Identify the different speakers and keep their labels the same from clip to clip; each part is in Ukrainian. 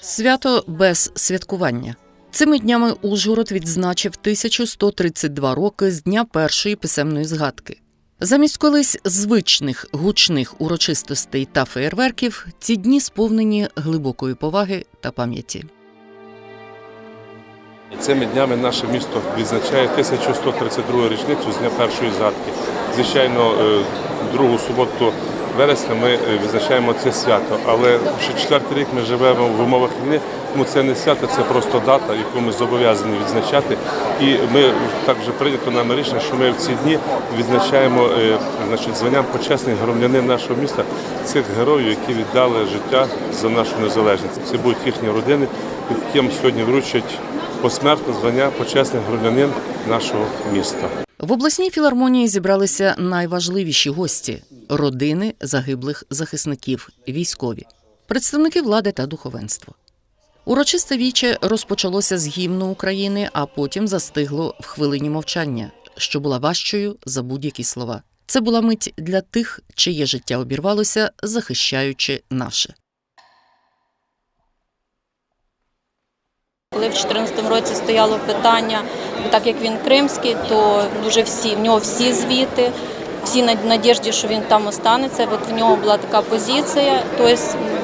Speaker 1: Свято без святкування. Цими днями Ужгород відзначив 1132 роки з дня першої писемної згадки. Замість колись звичних гучних урочистостей та феєрверків ці дні сповнені глибокої поваги та пам'яті.
Speaker 2: Цими днями наше місто відзначає 1132 річницю з дня першої згадки. Звичайно, е, другу суботу вересня ми е, відзначаємо це свято, але вже четвертий рік ми живемо в умовах війни, тому це не свято, це просто дата, яку ми зобов'язані відзначати. І ми так вже прийнято нами рішення, що ми в ці дні відзначаємо е, значить, званням почесних громадянин нашого міста цих героїв, які віддали життя за нашу незалежність. Це будуть їхні родини, яким сьогодні вручать посмертне звання почесних громадянин нашого міста.
Speaker 1: В обласній філармонії зібралися найважливіші гості родини загиблих захисників, військові, представники влади та духовенство. Урочисте віче розпочалося з гімну України, а потім застигло в хвилині мовчання, що була важчою за будь-які слова. Це була мить для тих, чиє життя обірвалося, захищаючи наше.
Speaker 3: Коли в 2014 році стояло питання, так як він кримський, то дуже всі в нього всі звіти, всі на надіжді, що він там останеться. От в нього була така позиція. Тобто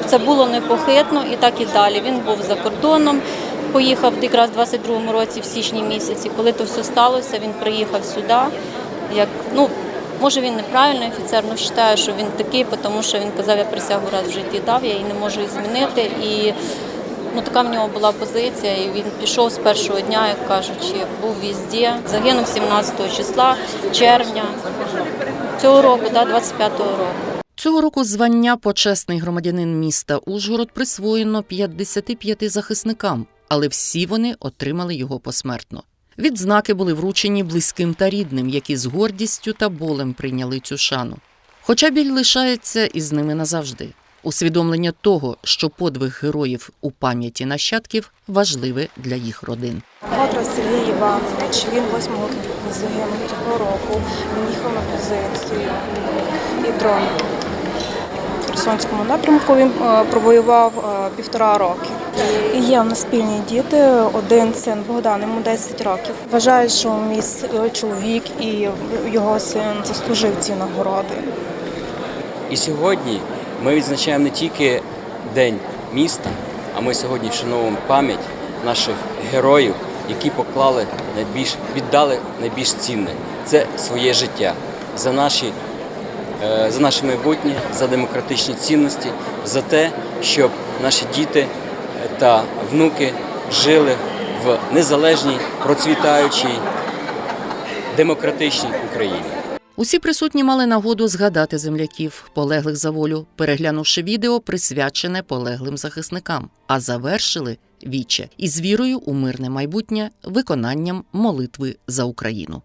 Speaker 3: це було непохитно і так і далі. Він був за кордоном, поїхав якраз в 22-му році, в січні місяці. Коли то все сталося, він приїхав сюди. Як ну може він неправильний офіцер, але вважаю, що він такий, тому що він казав, я присягу раз в житті дав, я її не можу змінити. І Ну, така в нього була позиція, і він пішов з першого дня, як кажучи, був візді. Загинув 17 числа червня цього року, да, 25-го року.
Speaker 1: Цього року звання почесний громадянин міста Ужгород присвоєно 55 захисникам, але всі вони отримали його посмертно. Відзнаки були вручені близьким та рідним, які з гордістю та болем прийняли цю шану. Хоча біль лишається із ними назавжди. Усвідомлення того, що подвиг героїв у пам'яті нащадків важливе для їх родин.
Speaker 4: Котра Сергій Іванович, він 8 квітня загинув цього року. Він їхав на позицію і дрон. В Херсонському напрямку він е, провоював е, півтора роки. І є в нас спільні діти. Один син Богдан, йому 10 років. Вважаю, що мій е, чоловік і його син заслужив ці нагороди.
Speaker 5: І сьогодні ми відзначаємо не тільки День міста, а ми сьогодні вшановуємо пам'ять наших героїв, які поклали найбільш віддали найбільш цінне це своє життя за наші. е, За наше майбутнє, за демократичні цінності, за те, щоб наші діти е, та внуки жили в незалежній, процвітаючій, демократичній Україні.
Speaker 1: Усі присутні мали нагоду згадати земляків, полеглих за волю, переглянувши відео, присвячене полеглим захисникам, а завершили віче із вірою у мирне майбутнє виконанням молитви за Україну.